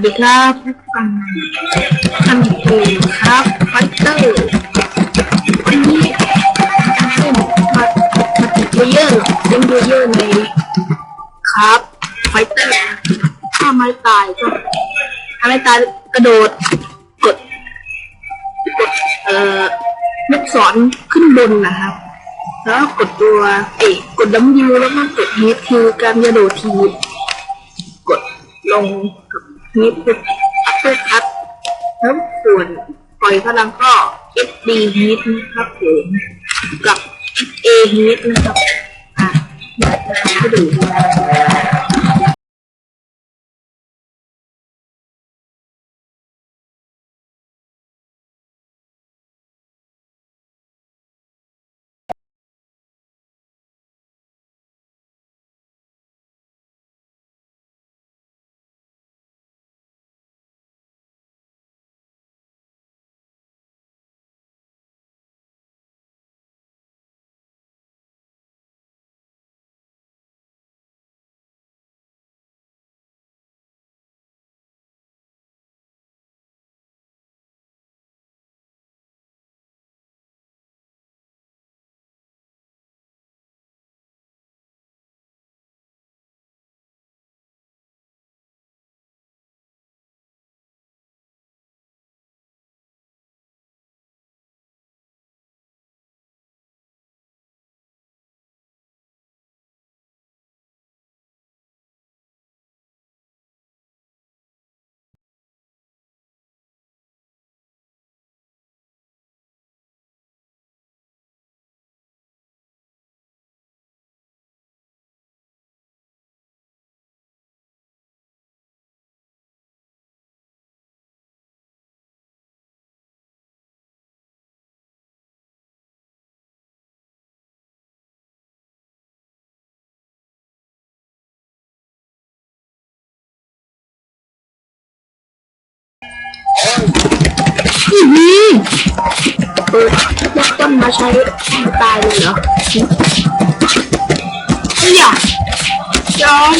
สดีครับฟังท่านผู้ครับไฟเตอร์วันนี้เล่นมามาติดเพลเยอร์เล่นเพลเยอร์ในครับไฟเตอร์ถ้าไม่ตายก็ถ้าไม่ตายกระโดดกดกดเอ่อลูกศรขึ้นบนนะครับ แล้วกดตัวเอยกดดัมยูแล้วก็กดเฮดคือการกระโดดทีกดลงกับ นี้คืออัพเปอร์คัตแล้วส่วนปล่อยพลังก็ SD ฮิตนะครับผมกับ A ฮิตนะครับ อะเดี๋ยวจะให้ดู อื้อหือเปิดเริ่มต้นมาใช้ตายเลยเหรอเฮ้ยอะจอม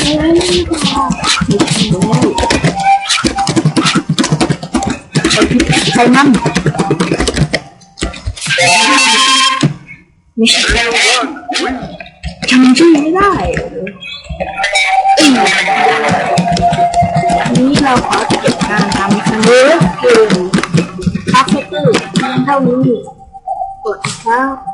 ใครมั่งไม่ใช่จำชื่อไม่ได้ เตอร์เพียงเท่านี้กดครับ